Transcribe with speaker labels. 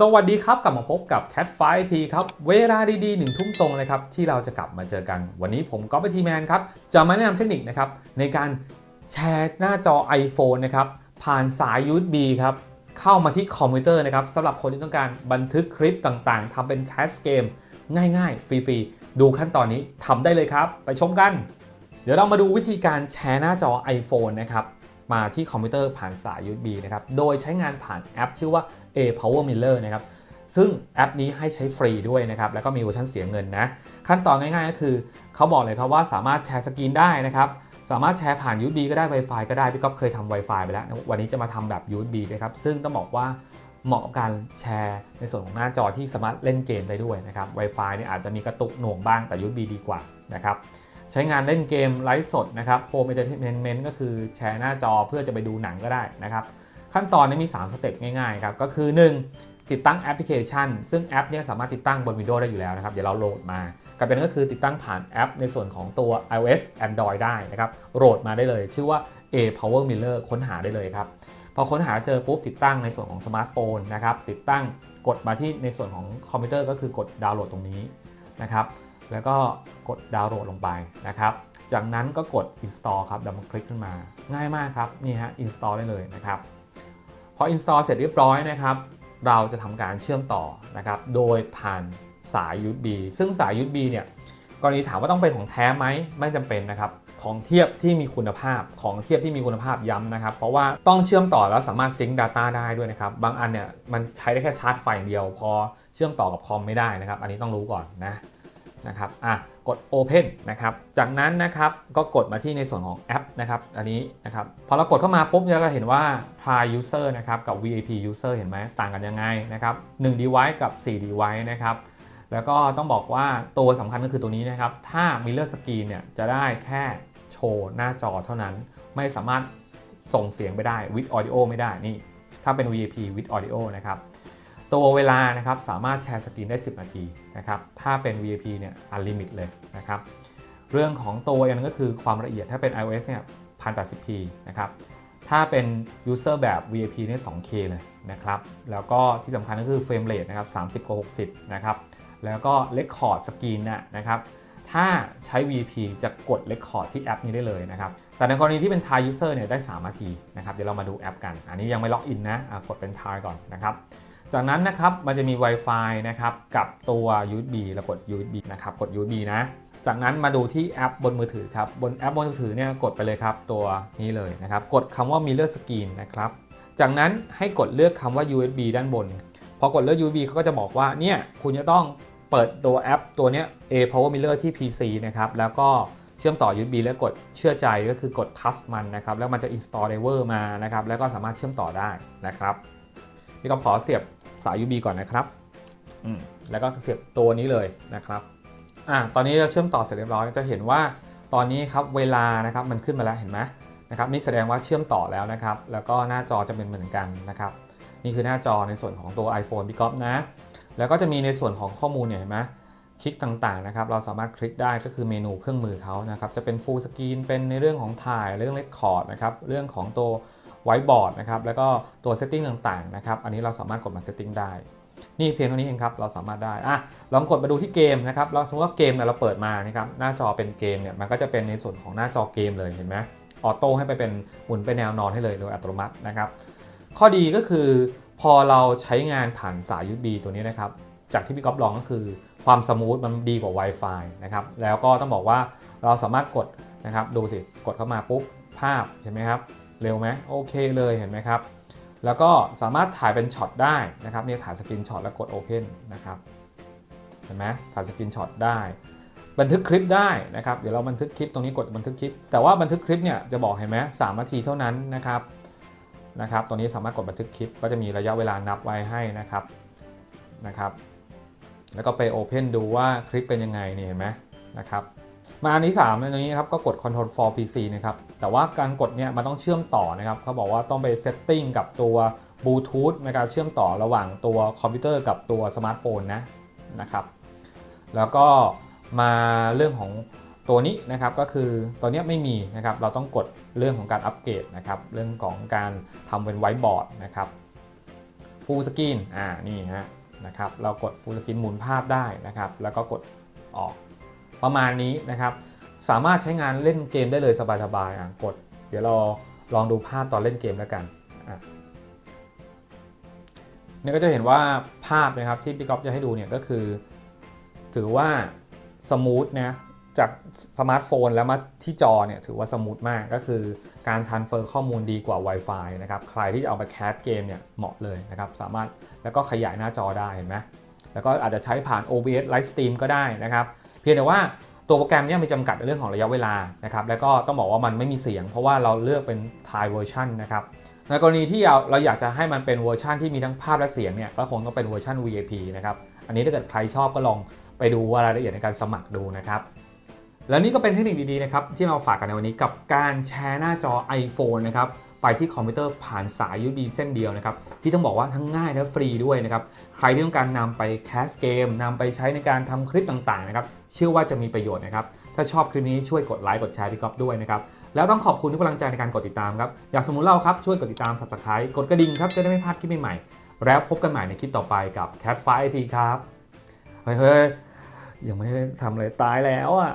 Speaker 1: สวัสดีครับ กลับมาพบกับ Cat f i ทีครับ เวลาดีๆหนึ่งทุ่มตรงเลยครับ ที่เราจะกลับมาเจอกัน วันนี้ผมก็ไปทีแมนครับ จะมาแนะนำเทคนิคนะครับ ในการแชร์หน้าจอ iPhone นะครับ ผ่านสาย USB ครับ เข้ามาที่คอมพิวเตอร์นะครับสำหรับคนที่ต้องการบันทึกคลิปต่างๆทำเป็นแคสเกม ง่ายๆ ฟรีๆ ดูขั้นตอนนี้ทำได้เลยครับ ไปชมกัน เดี๋ยวเรามาดูวิธีการแชร์หน้าจอ iPhone นะครับ มาที่คอมพิวเตอร์ผ่านสาย USB นะครับ โดยใช้งานผ่านแอปชื่อว่า A Power Miller นะครับ ซึ่งแอปนี้ให้ใช้ฟรีด้วยนะครับ แล้วก็มีเวอร์ชันเสียเงินนะ ขั้นตอนง่ายๆก็คือ เขาบอกเลยครับว่าสามารถแชร์สกรีนได้นะครับสามารถแชร์ผ่าน USB ก็ได้ Wi-Fi ก็ได้ พี่ก๊อฟเคยทำ Wi-Fi ไปแล้ว วันนี้จะมาทำแบบ USB นะครับ ซึ่งต้องบอกว่าเหมาะกับการแชร์ในส่วนของหน้าจอที่สามารถเล่นเกมได้ด้วยนะครับ Wi-Fi เนี่ยอาจจะมีกระตุกหน่วงบ้างแต่ USB ดีกว่านะครับ ใช้งานเล่นเกมไลฟ์สดนะครับ Home Entertainment ก็คือแชร์หน้าจอเพื่อจะไปดูหนังก็ได้นะครับ ขั้นตอนนี้มี 3 สเต็ปง่ายๆครับ ก็คือ 1 ติดตั้งแอปพลิเคชัน ซึ่งแอปเนี้สามารถติดตั้งบน Windows ได้อยู่แล้วนะครับ เดี๋ยวเราโหลดมากับเป็นก็คือติดตั้งผ่านแอปในส่วนของตัว iOS Android ได้นะครับโหลดมาได้เลย ชื่อว่า A Power Miller ค้นหาได้เลยครับพอค้นหาเจอปุ๊บติดตั้งในส่วนของสมาร์ทโฟนนะครับติดตั้งกดมาที่ในส่วนของคอมพิวเตอร์ก็คือกดดาวน์โหลดตรงนี้นะครับ แล้วก็กดดาวน์โหลดลงไปนะครับ จากนั้นก็กด install ครับดับเบิลคลิกขึ้นมา ง่ายมากครับ นี่ฮะ install ได้เลยนะครับ พอ install เสร็จเรียบร้อยนะครับ เราจะทำการเชื่อมต่อนะครับ โดยผ่านสาย USB ซึ่งสาย USB เนี่ยกรณีถามว่าต้องเป็นของแท้ไหมไม่จำเป็นนะครับ ของเทียบที่มีคุณภาพของเทียบที่มีคุณภาพย้ำนะครับ เพราะว่าต้องเชื่อมต่อแล้วสามารถซิงค์ Data ได้ด้วยนะครับ บางอันเนี่ยมันใช้ได้แค่ชาร์จไฟอย่างเดียว พอเชื่อมต่อกับคอมไม่ได้นะครับ อันนี้ต้องรู้ก่อนนะ นะครับอะกด Open นะครับ จากนั้นนะครับก็กดมาที่ในส่วนของแอปนะครับ อันนี้นะครับพอเรากดเข้ามาปุ๊บเราก็เห็นว่า Try User นะครับกับ VIP User เห็นไหมต่างกันยังไงนะครับ1 device กับ 4 device นะครับแล้วก็ต้องบอกว่าตัวสำคัญก็คือตัวนี้นะครับ ถ้า Mirror Screen เนี่ยจะได้แค่โชว์หน้าจอเท่านั้น ไม่สามารถส่งเสียงไปได้ with audio ไม่ได้นี่ถ้าเป็น VIP with audio นะครับ ตัวเวลานะครับสามารถแชร์สกรีนได้ 10 นาทีนะครับถ้าเป็น VIP เนี่ย unlimit เลยนะครับเรื่องของตัวอันนก็คือความละเอียดถ้าเป็น iOS เนี่ย 1080p นะครับถ้าเป็น user แบบ VIP เนี่ย 2K เลยนะครับแล้วก็ที่สำคัญก็คือ frame rate นะครับ30กว่า60 นะครับแล้วก็ record screen นะนะครับถ้าใช้ VIP จะกด record ที่แอปนี้ได้เลยนะครับ แต่ในกรณีที่เป็น Thai user เนี่ยได้ 3 นาทีนะครับ เดี๋ยวเรามาดูแอปกัน อันนี้ยังไม่ล็อกอินนะะกดเป็น Thai ก่อนนะครับ จากนั้นนะครับมันจะมี Wi-Fi นะครับกับตัว USB แล้วกด USB นะครับกด USB นะจากนั้นมาดูที่แอปบนมือถือครับบนแอปบนมือถือเนี่ยกดไปเลยครับตัวนี้เลยนะครับกดคำว่า Mirror Screen นะครับจากนั้นให้กดเลือกคำว่า USB ด้านบน พอกดเลือก USB เขาก็จะบอกว่าเนี่ยคุณจะต้องเปิดตัวแอปตัวเนี้ย A Power Mirror ที่ PC นะครับแล้วก็เชื่อมต่อ USB แล้วกดเชื่อใจก็คือกด Trust มันนะครับแล้วมันจะ install driver มานะครับแล้วก็สามารถเชื่อมต่อได้นะครับนี่ก็ขอเสียบ สาย USB ก่อนนะครับอืมแล้วก็เสียบตัวนี้เลยนะครับอ่าตอนนี้เราเชื่อมต่อเสร็จเรียบร้อยจะเห็นว่าตอนนี้ครับเวลานะครับมันขึ้นมาแล้วเห็นไหมนะครับนี่แสดงว่าเชื่อมต่อแล้วนะครับ แล้วก็หน้าจอจะเป็นเหมือนกันนะครับ นี่คือหน้าจอในส่วนของตัว iPhone พี่ก๊อฟนะ แล้วก็จะมีในส่วนของข้อมูลเนี่ยเห็นไหมคลิกต่างๆนะครับ เราสามารถคลิกได้ก็คือเมนูเครื่องมือเขานะครับ จะเป็น Full Screen เป็นในเรื่องของถ่ายเรื่อง Record นะครับ เรื่องของตัว ไวท์บอร์ดนะครับแล้วก็ตัวเซตติ้งต่างๆนะครับอันนี้เราสามารถกดมาเซตติ้งได้ นี่เพียงเท่านี้เองครับเราสามารถได้อะลองกดมาดูที่เกมนะครับเราสมมติว่าเกมเนี่ยเราเปิดมานะครับหน้าจอเป็นเกมเนี่ยมันก็จะเป็นในส่วนของหน้าจอเกมเลยเห็นไหมออโต้ให้ไปเป็นหมุนไปแนวนอนให้เลยโดยอัตโนมัตินะครับข้อดีก็คือพอเราใช้งานผ่านสาย USB ตัวนี้นะครับจากที่พี่ก๊อฟลองก็คือความสมูทมันดีกว่า Wi-Fi นะครับแล้วก็ต้องบอกว่าเราสามารถกดนะครับดูสิกดเข้ามาปุ๊บภาพเห็นไหมครับ เร็วไหมโอเคเลยเห็นไหมครับ แล้วก็สามารถถ่ายเป็นช็อตได้นะครับเนี่ยถ่ายสกรีนช็อตแล้วกด Open นะครับเห็นไหมถ่ายสกรีนช็อตได้ บันทึกคลิปได้นะครับเดี๋ยวเราบันทึกคลิปตรงนี้กดบันทึกคลิป แต่ว่าบันทึกคลิปเนี่ยจะบอกเห็นไหมสามนาทีเท่านั้นนะครับนะครับตรงนี้สามารถกดบันทึกคลิปก็จะมีระยะเวลานับไว้ให้นะครับนะครับ แล้วก็ไป Open ดูว่าคลิปเป็นยังไงนี่เห็นไหมนะครับมาอันที่3ในนี้ครับก็กด Control for PC นะครับ แต่ว่าการกดเนี่ยมันต้องเชื่อมต่อนะครับเขาบอกว่าต้องไปเซตติ้งกับตัวบลูทูธในการเชื่อมต่อระหว่างตัวคอมพิวเตอร์กับตัวสมาร์ทโฟนนะนะครับ แล้วก็มาเรื่องของตัวนี้นะครับก็คือตัวนี้ไม่มีนะครับเราต้องกดเรื่องของการอัปเกรดนะครับเรื่องของการทำเป็นไวท์บอร์ดนะครับ full screen อ่านี่ฮะนะครับเรากด full screen หมุนภาพได้นะครับ แล้วก็กดออกประมาณนี้นะครับ สามารถใช้งานเล่นเกมได้เลยสบายๆอะกด เดี๋ยวเราลองดูภาพตอนเล่นเกมแล้วกันอะเนี่ยก็จะเห็นว่าภาพนะครับที่พี่ก๊อฟจะให้ดูเนี่ยก็คือ ถือว่าสมูทนะจากสมาร์ทโฟนแล้วมาที่จอเนี่ยถือว่าสมูทมากก็คือการทันเฟอร์ข้อมูลดีกว่า Wi-Fi นะครับใครที่จะเอาไปแคสเกมเนี่ยเหมาะเลยนะครับสามารถแล้วก็ขยายหน้าจอได้เห็นไหมแล้วก็อาจจะใช้ผ่าน OBS Live Stream ก็ได้นะครับ เพียงแต่ว่า ตัวโปรแกรมเนี่ยมีจำกัดในเรื่องของระยะเวลานะครับแล้วก็ต้องบอกว่ามันไม่มีเสียง เพราะว่าเราเลือกเป็น Thai version นะครับในกรณีที่เราเราอยากจะให้มันเป็นเวอร์ชันที่มีทั้งภาพและเสียงเนี่ยก็คงต้องเป็นเวอร์ชัน VIP นะครับอันนี้ถ้าเกิดใครชอบก็ลองไปดูว่ารายละเอียดในการสมัครดูนะครับ แล้วนี่ก็เป็นเทคนิคดีๆนะครับที่เราฝากกันในวันนี้กับการแชร์หน้าจอ iPhone นะครับไปที่คอมพิวเตอร์ผ่านสาย USB เส้นเดียวนะครับที่ต้องบอกว่าทั้งง่ายและฟรีด้วยนะครับใครที่ต้องการนำไปแคสเกมนำไปใช้ในการทำคลิปต่างๆนะครับเชื่อว่าจะมีประโยชน์นะครับถ้าชอบคลิปนี้ช่วยกดไลค์กดแชร์พี่ก๊อฟด้วยนะครับแล้วต้องขอบคุณทุกกำลังใจในการกดติดตามครับอยากสมุนเล่าครับช่วยกดติดตาม subscribe กดกระดิ่งครับจะได้ไม่พลาดคลิปใหม่ๆแล้วพบกันใหม่ในคลิปต่อไปกับ Cat 5 IT ครับเฮ้ยยังไม่ได้ทำอะไรตายแล้วอะ